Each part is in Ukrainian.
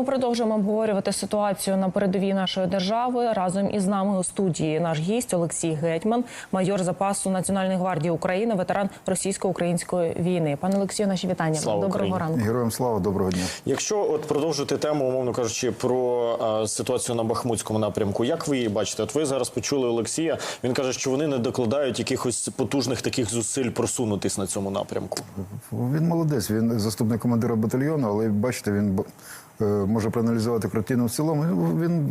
ми продовжуємо обговорювати ситуацію на передовій нашої держави. Разом із нами у студії наш гість Олексій Гетьман, майор запасу Національної гвардії України, ветеран російсько-української війни. Пане Олексію, наші вітання. Слава Доброго Україні. ранку. Героям слава, доброго дня. Якщо от продовжити тему, умовно кажучи, про е, ситуацію на Бахмутському напрямку, як ви її бачите? От ви зараз почули Олексія. Він каже, що вони не докладають якихось потужних таких зусиль просунутись на цьому напрямку. Він молодець, він заступник командира батальйону, але бачите, він б- може проаналізувати картину в цілому. Він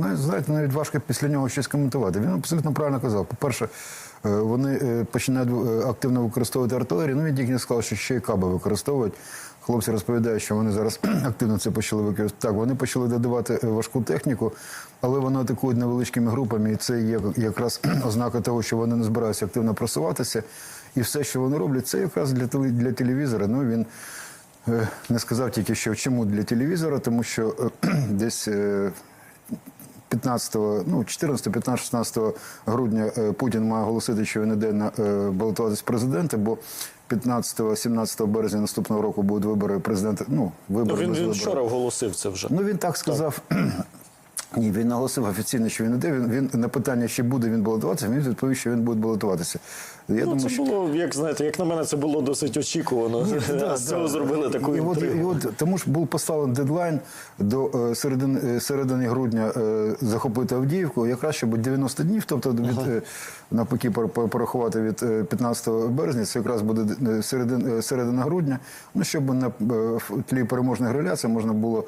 на- знаєте, навіть важко після нього щось коментувати. Він абсолютно правильно казав. По-перше, е, вони е, починають е, активно використовувати артилерію. Ну він тільки не сказав, що ще й каби використовують. Хлопці розповідають, що вони зараз активно це почали використовувати. Так, вони почали додавати е, важку техніку, але вони атакують невеличкими групами, і це є якраз ознака того, що вони не збираються активно просуватися. І все, що вони роблять, це якраз для теле- для телевізора. Ну він е, не сказав тільки, що чому для телевізора, тому що е, десь. е, 15, ну 14, 15, 16 грудня е, Путін має оголосити, що він іде на е, балотуватись президента, бо 15, 17 березня наступного року будуть вибори президента. Ну Ну, він, він вчора оголосив це вже. Ну він так сказав. Ні, він наголосив офіційно, що він іде. Він, він на питання, чи буде він балотуватися, він відповів, що він буде балотуватися. Я Ну, думаю, це що було, як знаєте, як на мене, це було досить очікувано. Да, а з цього да. зробили таку і от, і от, тому ж був поставлений дедлайн до е, середини, е, середини грудня е, захопити Авдіївку, якраз щоб 90 днів, тобто від е, навпаки пор- пор- порахувати від е, 15 березня, це якраз буде середин, е, середина грудня. Ну щоб на тлі переможної реляції можна було.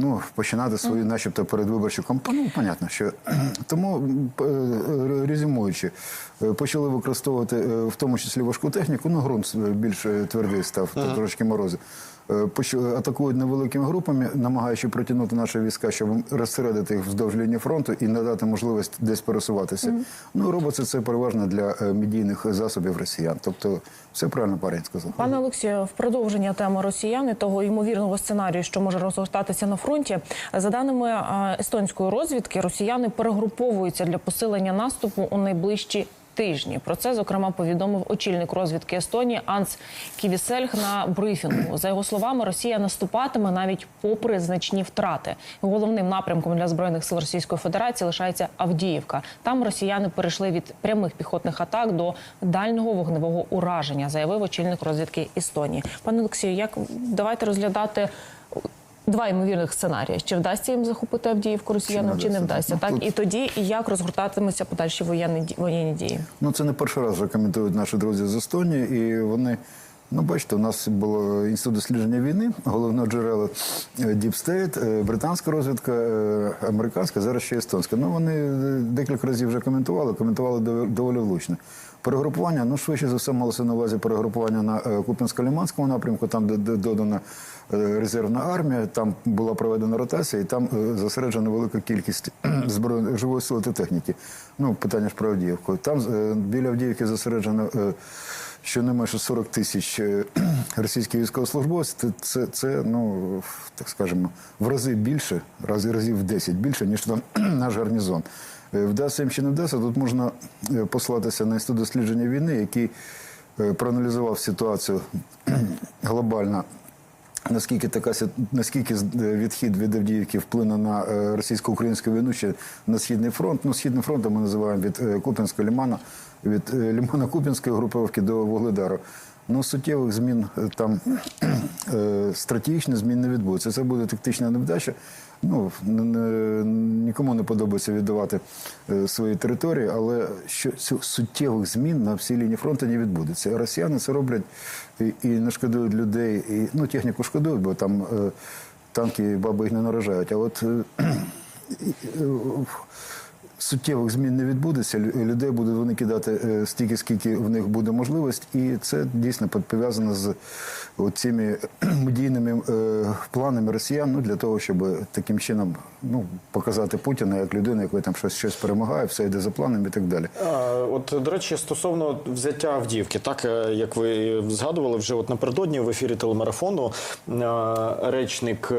Ну, починати свою, начебто, передвиборчу кампанію. Ну, понятно, що тому е, резюмуючи, е, почали використовувати е, в тому числі важку техніку. Ну, ґрунт більш твердий став, трошки морози. Е, Атакують невеликими групами, намагаючи протягнути наші війська, щоб розсередити їх вздовж лінії фронту і надати можливість десь пересуватися. Ну, робиться це переважно для е, медійних засобів росіян. Тобто, все правильно парень сказав. Пане Олексію, в продовження теми росіян і того ймовірного сценарію, що може розгортатися на фронті, за даними е, естонської розвідки, росіяни перегруповуються для посилення наступу у найближчі. Тижні про це зокрема повідомив очільник розвідки Естонії Анс Ківісельх на брифінгу. За його словами, Росія наступатиме навіть попри значні втрати. Головним напрямком для збройних сил Російської Федерації лишається Авдіївка. Там росіяни перейшли від прямих піхотних атак до дальнього вогневого ураження, заявив очільник розвідки Естонії. Пане Олексію, як давайте розглядати два ймовірних сценарії: чи вдасться їм захопити Авдіївку росіянам, Чи не вдасться? Ну, Так тут- і тоді, і як розгортатимуться подальші воєнні воєнні дії? Ну, це не перший раз коментують наші друзі з Естонії, і вони. Ну, бачите, у нас було інститут дослідження війни, головне джерело Deep State, е, британська розвідка, е, американська, зараз ще естонська. Ну, вони е, декілька разів вже коментували, коментували доволі влучно. Перегрупування, ну, швидше за все, малося на увазі перегрупування на е, Куп'янсько-Ліманському напрямку, там, де, додана е, резервна армія, там була проведена ротація, і там е, зосереджена велика кількість збройної живої сили та техніки. Ну, питання ж про Авдіївку. Там біля Авдіївки зосереджено щонайменше 40 тисяч е, російських військовослужбовців. Це, це, ну, так скажемо, в рази більше, рази разів в 10 більше, ніж там наш гарнізон. Е, Вдасться їм чи не вдасться, тут можна е, послатися на інститут дослідження війни, який проаналізував ситуацію глобально Наскільки така наскільки е, відхід від Авдіївки вплине на е, російсько-українську війну ще на східний фронт? Ну, східний фронт ми називаємо від е, Куп'янського лімана, від лімана Куп'янської групи до Вугледару. Ну, суттєвих змін е, там е, стратегічних змін не відбудеться. Це буде тактична невдача. Ну нікому не подобається віддавати е, свої території, але що су- суттєвих змін на всій лінії фронту не відбудеться. Росіяни це роблять і, і не шкодують людей, і ну техніку шкодують, бо там танки баби їх не наражають. А от суттєвих змін не відбудеться. Людей будуть вони кидати е, стільки, скільки в них буде можливість, і це дійсно пов'язано з цими медійними е, планами росіян ну, для того, щоб таким чином ну, показати Путіна як людину, який там щось щось перемагає, все йде за планом і так далі. От, до речі, стосовно взяття Авдіївки, так е, як ви згадували, вже от напередодні в ефірі телемарафону речник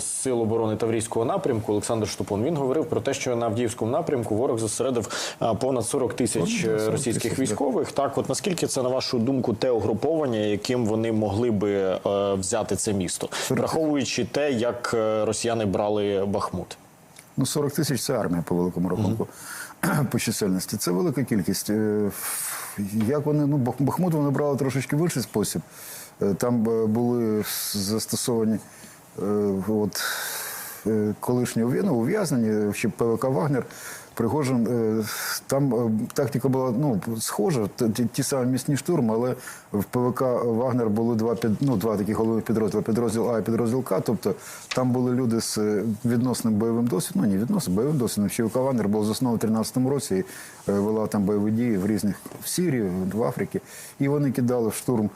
сил оборони Таврійського напрямку Олександр Штупон. Він говорив про те, що на Авдіївському напрямку ворог зосередив понад 40 тисяч е, 40 російських військових. Так, от наскільки це на вашу думку те угруповання, яким вони могли би е, взяти це місто, враховуючи те, як е, росіяни брали Бахмут? Ну, 40 тисяч це армія по великому рахунку по чисельності. Це велика кількість. Як вони, ну, Бахмут вони брали трошечки в інший спосіб. Там були застосовані от, е, колишні ув'я- ну, ув'язнені, ще ПВК Вагнер. Пригожин, е, там е, тактика була ну, схожа, ті, ті самі місні штурми, але в ПВК Вагнер були два, під, ну, два такі головні підрозділи, підрозділ А і підрозділ К. Тобто там були люди з відносним бойовим досвідом, ну не відносним бойовим досвідом. Ще ВК Вагнер був заснований у 13-му році і вела там бойові дії в різних в Сирії, в Африці. І вони кидали в штурм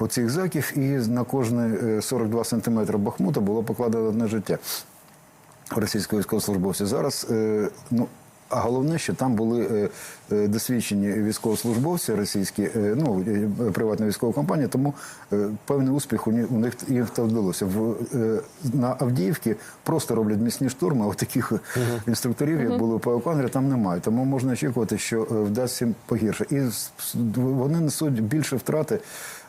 оцих заків, і на кожні е, 42 сантиметри Бахмута було покладено одне життя російського військовослужбовця. Зараз, е, ну, а головне, що там були е, е, досвідчені військовослужбовці російські, е, ну, е, приватна військова компанія, тому е, певний успіх у них, у них їм то вдалося. В, е, на Авдіївці просто роблять місні штурми, а таких інструкторів, як було по Оконрі, там немає. Тому можна очікувати, що е, вдасться їм погірше. І вони несуть більше втрати.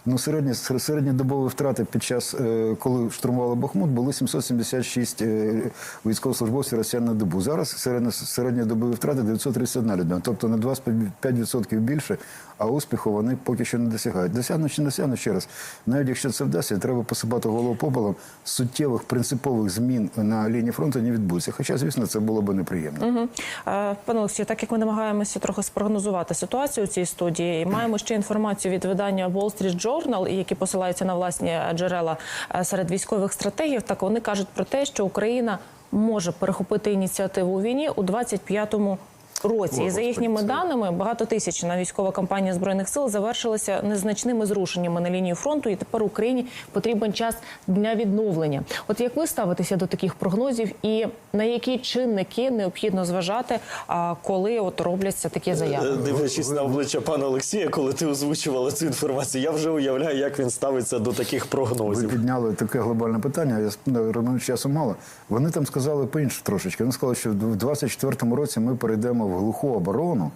Ну, середні, середньодобові втрати під час, е, коли штурмували Бахмут, були 776 е, військовослужбовців росіян на добу. Зараз середньо- середньодобові втрати 931 людина, тобто на 25% більше, а успіху вони поки що не досягають. Досягнуть чи не досягнуть ще раз. Навіть якщо це вдасться, треба посипати голову попелом. Суттєвих принципових змін на лінії фронту не відбудеться. Хоча, звісно, це було би неприємно. Е, Пане Олексію, так як ми намагаємося трохи спрогнозувати ситуацію у цій студії, і маємо ще інформацію від видання Wall Street Journal, і які посилаються на власні джерела е, серед військових стратегів, так вони кажуть про те, що Україна може перехопити ініціативу у війні у 25-му році. І за їхніми даними, багатотисячна військова кампанія збройних сил завершилася незначними зрушеннями на лінії фронту, і тепер Україні потрібен час для відновлення. От як ви ставитеся до таких прогнозів, і на які чинники необхідно зважати, а, коли от робляться такі заяви? Е, Дивлячись на обличчя пана Олексія, коли ти озвучувала цю інформацію, я вже уявляю, як він ставиться до таких прогнозів. Ви підняли таке глобальне питання. Я ну, роману часу мало. Вони там сказали по-іншому трошечки. Вони сказали, що в 24-му році ми перейдемо в глуху оборону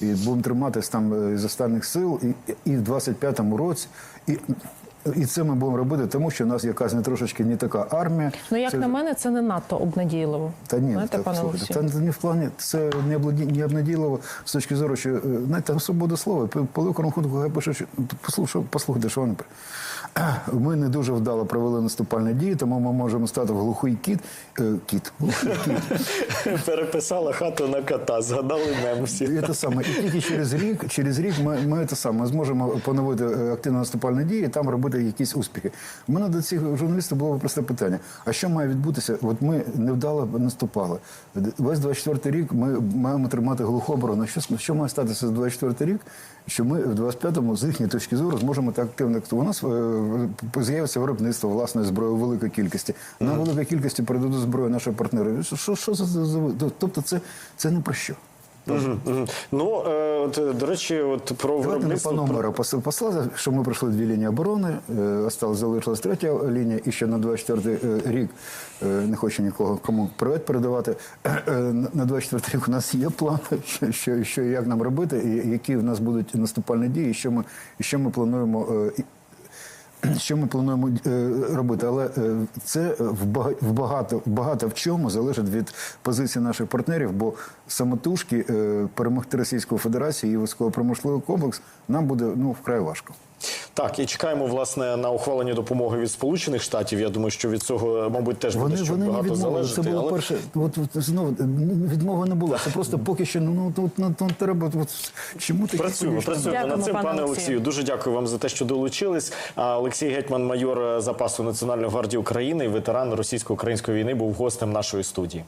і будемо триматись там е, з останніх сил, і, і в 25-му році. І, і це ми будемо робити, тому що у нас якась не трошечки не така армія. Ну як Це на мене, це не надто обнадійливо. та ні, Знаєте, так, пане слухайте, та не в плані це не не обнадійливо з точки зору, що е, знаєте, там свобода слова. По великому рахунку, я пишу, що послухайте, що вони. Ми не дуже вдало провели наступальні дії, тому ми можемо стати в глухий кіт. Е, кіт. Глухий кіт. Переписала хату на кота, згадали мем всі. І це саме. І тільки через рік, через рік ми, ми це саме зможемо поновити е, активно наступальні дії і там робити якісь успіхи. У мене до цих журналістів було просте питання: а що має відбутися? От ми невдало наступали. Весь 24 рік ми маємо тримати глуху оборону. Що, що має статися за 24 рік? Що ми в 25-му, з їхньої точки зору, зможемо так активно. У нас е, з'явиться виробництво власної зброї у великій кількості. На великій кількості передадуть зброю наші партнери. Що, що, за, тобто, це, це не про що. Мгм. Ну, е, от, е, до речі, от про Давайте не по виробництво. номеру пос- послали, що ми пройшли дві лінії оборони, е, осталось, залишилась третя лінія, і ще на 24-й рік, е, не хочу нікого кому привет передавати, е, на 24-й рік у нас є план, що, що, що як нам робити, і які в нас будуть наступальні дії, і що ми, і що ми плануємо. що ми плануємо е, робити, але е, це в бага- багато, багато в чому залежить від позиції наших партнерів, бо самотужки е, перемогти Російську Федерацію і військово-промисловий комплекс нам буде ну вкрай важко. Так, і чекаємо власне на ухвалення допомоги від Сполучених Штатів. Я думаю, що від цього, мабуть, теж буде Вони, ще вони багато залежати. Це було але- перше. От, от знову відмови не було. Це просто поки що ну тут ну, тут треба. От, чому такі Працюємо, працюємо над цим, пане пане Олексію. Олексію. Дуже дякую вам за те, що долучились. А, Олексій Гетьман, майор запасу Національної гвардії України ветеран російсько-української війни, був гостем нашої студії.